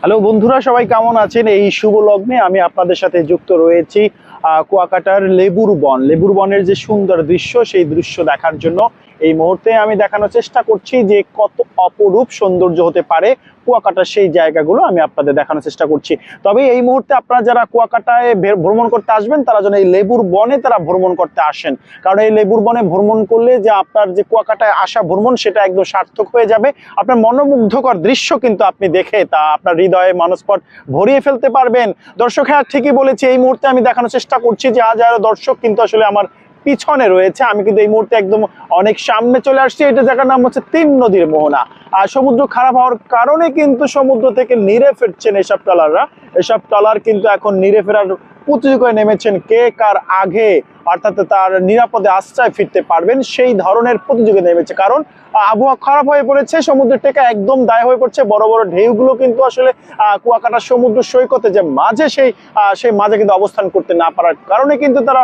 Hello বন্ধুরা, সবাই কেমন আছেন? এই শুভ লগ্নে আমি আপনাদের সাথে যুক্ত রয়েছি কুয়াকাটার লেবুর বন লেবুর বনের যে সুন্দর দৃশ্য, সেই দৃশ্য দেখার জন্য এই মুহূর্তে আমি দেখানোর চেষ্টা করছি যে কত অপরূপ সৌন্দর্য হতে পারে কুয়াকাটার সেই জায়গাগুলো আমি আপনাদের দেখানোর চেষ্টা করছি। তবে এই মুহূর্তে আপনারা যারা কুয়াকাটায় ভ্রমণ করতে আসবেন, তারা যেন এই লেবুর বনে তারা ভ্রমণ করতে আসেন। কারণ এই লেবুর বনে ভ্রমণ করলে যে আপনার যে কুয়াকাটায় আসা ভ্রমণ, সেটা একদম সার্থক হয়ে যাবে। আপনার মনোমুগ্ধকর দৃশ্য কিন্তু আপনি দেখে তা আপনার হৃদয়ে মানসপট ভরিয়ে ফেলতে পারবেন। দর্শক হ্যাঁ ঠিকই বলেছি, এই মুহূর্তে আমি দেখানোর চেষ্টা করছি যে আজ আরও দর্শক কিন্তু আসলে আমার পিছনে রয়েছে। আমি কিন্তু এই মুহূর্তে একদম অনেক সামনে চলে আসছি। এটা জায়গার নাম হচ্ছে তিন নদীর মোহনা। আর সমুদ্র খারাপ হওয়ার কারণে কিন্তু সমুদ্র থেকে নিরে ফিরছেন এসব ট্রলাররা। এসব ট্রলার কিন্তু এখন নিরে ফেরার প্রতিযোগিতায় নেমেছেন কে কার আগে অর্থাৎ তার নিরাপদে আশ্রয় ফিরতে পারবেন সেই ধরনের প্রতিযোগিতা নেমেছে। কারণ আবহাওয়া খারাপ হয়ে পড়েছে সমুদ্রের টেকা একদম দায় হয়ে পড়ছে। বড় বড় ঢেউগুলো কিন্তু আসলে আহ, কুয়াকাটা সমুদ্র সৈকতে যে মাঝে সেই সেই মাঝে কিন্তু অবস্থান করতে না পারার কারণে কিন্তু তারা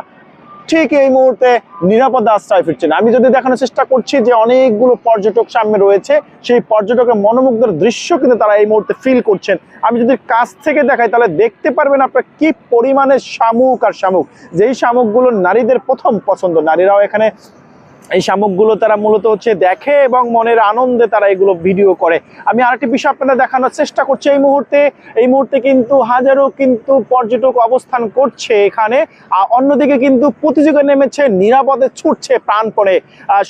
ঠিক এই মুহূর্তে নিরাপদে আশ্রয় ফিরছেন আমি যদি দেখানোর চেষ্টা করছি যে অনেকগুলো পর্যটক সামনে রয়েছে, সেই পর্যটকের মনোমুগ্ধর দৃশ্য কিন্তু তারা এই মুহূর্তে ফিল করছেন। আমি যদি কাছ থেকে দেখাই, তাহলে দেখতে পারবেন আপনার কি পরিমাণে শামুক আর শামুক। যেই শামুকগুলো নারীদের প্রথম পছন্দ, নারীরাও এখানে এই শামুকগুলো তারা মূলত হচ্ছে দেখে এবং মনের আনন্দে তারা এগুলো ভিডিও করে। আমি আরেকটি বিষয় আপনাদের দেখানোর চেষ্টা করছি। এই মুহূর্তে এই মুহূর্তে কিন্তু হাজারো কিন্তু পর্যটক অবস্থান করছে এখানে। আর অন্যদিকে কিন্তু প্রতিযোগিতা নেমেছে, নিরাপদে ছুটছে প্রাণপণে।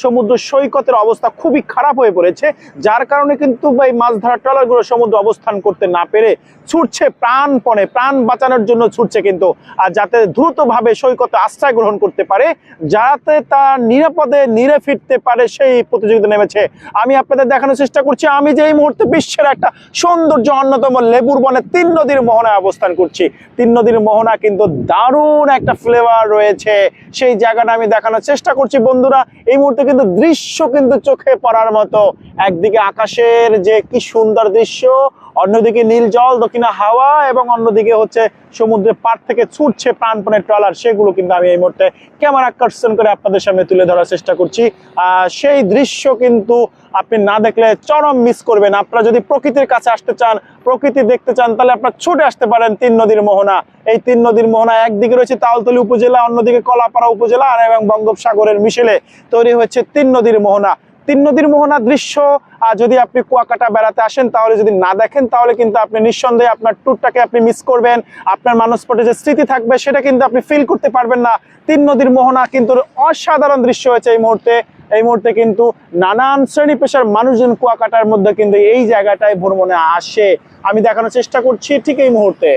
সমুদ্র সৈকতের অবস্থা খুবই খারাপ হয়ে পড়েছে, যার কারণে কিন্তু এই মাছ ধরার ট্রলারগুলো সমুদ্র অবস্থান করতে না পেরে ছুটছে প্রাণপণে, প্রাণ বাঁচানোর জন্য ছুটছে কিন্তু। আর যাতে দ্রুতভাবে সৈকতে আশ্রয় গ্রহণ করতে পারে, যাতে তার নিরাপদে নিরে ফিরতে পারে সেই প্রতিযোগিতা নেমেছে। আমি আপনাদের দেখানোর চেষ্টা করছি, আমি যে এই মুহূর্তে বিশ্বের একটা সৌন্দর্য অন্যতম লেবুর বনে তিন নদীর মোহনায় অবস্থান করছি। তিন নদীর মোহনা কিন্তু দারুণ একটা ফ্লেভার রয়েছে। সেই জায়গাটা আমি দেখানোর চেষ্টা করছি বন্ধুরা। এই মুহূর্তে কিন্তু দৃশ্য কিন্তু চোখে পড়ার মতো। একদিকে আকাশের যে কি সুন্দর দৃশ্য অন্যদিকে নীল জল, দক্ষিণে হাওয়া এবং অন্যদিকে হচ্ছে সমুদ্রের পার থেকে ছুটছে প্রাণপণে ট্রলার। সেগুলো কিন্তু আমি এই মুহূর্তে ক্যামেরা আকর্ষণ করে আপনাদের সামনে তুলে ধরার চেষ্টা করছি। সেই দৃশ্য কিন্তু আপনি না দেখলে চরম মিস করবেন। আপনারা যদি প্রকৃতির কাছে আসতে চান, প্রকৃতি দেখতে চান, তাহলে আপনারা ছুটে আসতে পারেন তিন নদীর মোহনা। এই তিন নদীর মোহনা একদিকে রয়েছে তালতলি উপজেলা, অন্যদিকে কলাপাড়া উপজেলা, আর এবং বঙ্গোপসাগরের মিশেলে তৈরি হচ্ছে তিন নদীর মোহনা। তিন নদীর মোহনা দৃশ্য, আর যদি আপনি কুয়াকাটা বেড়াতে আসেন তাহলে যদি না দেখেন, তাহলে কিন্তু আপনি নিঃসন্দেহে আপনার ট্যুরটাকে আপনি মিস করবেন। আপনার মানসপটে যে স্মৃতি থাকবে, সেটা কিন্তু আপনি ফিল করতে পারবেন না। তিন নদীর মোহনা কিন্তু অসাধারণ দৃশ্য হয়েছে এই মুহূর্তে। এই মুহূর্তে কিন্তু নানান শ্রেণি পেশার মানুষজন কুয়াকাটার মধ্যে কিন্তু এই জায়গাটায় ভ্রমণে আসে। আমি দেখানোর চেষ্টা করছি ঠিক এই মুহূর্তে।